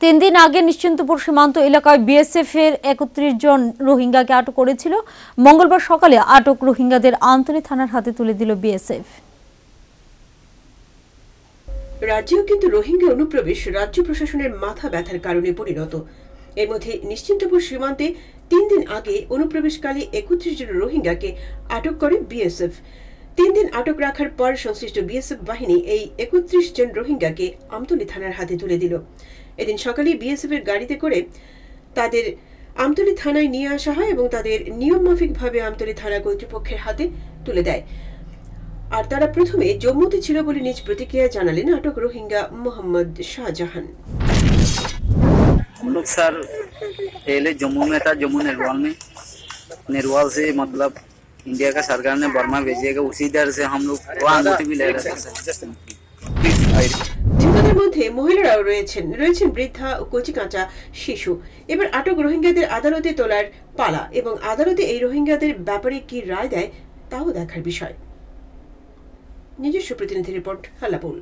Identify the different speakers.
Speaker 1: তিন দিন আগে নিশ্চিন্তপুর সীমান্ত এলাকায় বিএসএফ এর একত্রিশ জন রোহিঙ্গাকে আটক করেছিল। মঙ্গলবার সকালে আটক রোহিঙ্গাদের আমতলী থানার হাতে তুলে দিল বিএসএফ
Speaker 2: রাজ্যেও কিন্তু রোহিঙ্গা অনুপ্রবেশ রাজ্য প্রশাসনের মাথা ব্যথার কারণে পরিণত। এর মধ্যে নিশ্চিন্তপুর সীমান্তে তিন দিন আগে অনুপ্রবেশকালে একত্রিশ জন রোহিঙ্গাকে আটক করে বিএসএফ তিন দিন আটক রাখার পর সংশ্লিষ্ট বিএসএফ বাহিনী এই একত্রিশ জন রোহিঙ্গাকে আমতলী থানার হাতে তুলে দিল এদিন সকালে বিএসএফ এর গাড়িতে করে তাদের আমতলী থানায় নিয়ে আসা হয় এবং তাদের নিয়মমাফিকভাবে আমতলী থানা কর্তৃপক্ষের হাতে তুলে দেয় আর তারা প্রথমে জম্মুতে ছিল বলে নিজ প্রতিক্রিয়া জানালেন আটক রোহিঙ্গা মোহাম্মদ শাহজাহান
Speaker 3: हम लोग सर पहले जम्मू में था जम्मू नेरवाल में नेरवाल से मतलब इंडिया का सरकार ने बर्मा भेजिएगा उसी दर से हम लोग वहाँ अंगूठी भी ले रहे थे सर
Speaker 2: ধৃতদের মধ্যে মহিলারাও রয়েছেন রয়েছেন বৃদ্ধা ও কচিকাঁচা শিশু এবার আটক রোহিঙ্গাদের আদালতে তোলার পালা এবং আদালতে এই রোহিঙ্গাদের ব্যাপারে কি রায় দেয় তাও দেখার বিষয় নিজস্ব প্রতিনিধি রিপোর্ট হাল্লাপুল